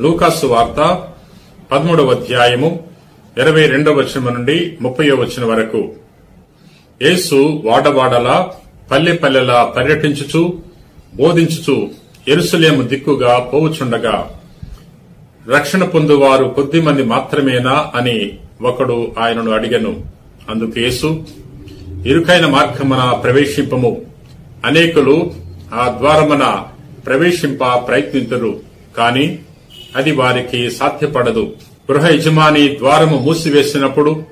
లూకాసు వార్త పదమూడవ అధ్యాయము ఇరవై రెండవ వచనం నుండి ముప్పయో వచనం వరకు. యేసు వాడవాడలా పల్లె పల్లెలా పర్యటించుచు బోధించుచు ఎరుసలేము దిక్కుగా పోవుచుండగా రక్షణ పొందువారు కొద్ది మంది మాత్రమేనా అని ఒకడు ఆయనను అడిగను. అందుకు యేసు ఇరుకైన మార్గమున ప్రవేశింపము. అనేకులు ఆ ద్వారమున ప్రవేశింప ప్రయత్నించరు కాని అది వారికి సాధ్యపడదు. గృహ యజమాని ద్వారము మూసివేసినప్పుడు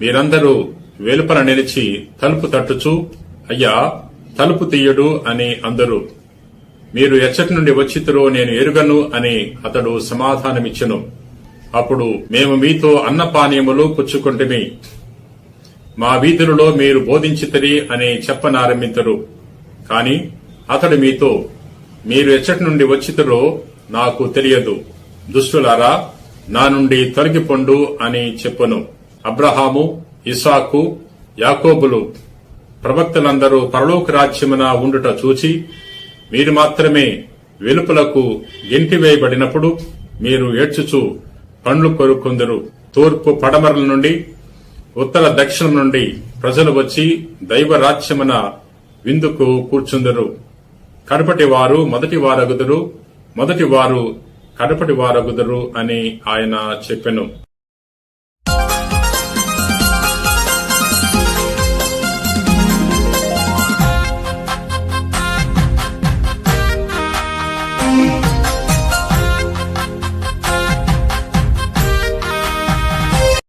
మీరందరూ వెలుపల నిలిచి తలుపు తట్టుచు అయ్యా తలుపు తీయడు అని అందరూ. మీరు ఎచ్చటి నుండి వచ్చితురో నేను ఎరుగను అని అతడు సమాధానమిచ్చెను. అప్పుడు మేము మీతో అన్నపానీయములు పుచ్చుకుంటుమి. మా వీధులలో మీరు బోధించితరి అని చెప్పనారంభించరు కాని అతడు మీతో మీరు ఎచ్చటి నుండి వచ్చితురో నాకు తెలియదు. దుష్టులారా నా నుండి తొలగిపొండు అని చెప్పును. అబ్రహాము ఇసాకు యాకోబులు ప్రవక్తలందరూ పరలోక రాజ్యమున ఉండుట చూచి మీరు మాత్రమే వెలుపలకు గెంటివేయబడినప్పుడు మీరు ఏడ్చుచు పండ్లు కొరుకుందరు. తూర్పు పడమరల నుండి ఉత్తర దక్షిణం నుండి ప్రజలు వచ్చి దైవ రాజ్యమున విందుకు కూర్చుందరు. కడపటి వారు మొదటి వారగుదురు మొదటి వారు కడపటి వారగుదరు అని ఆయన చెప్పెను.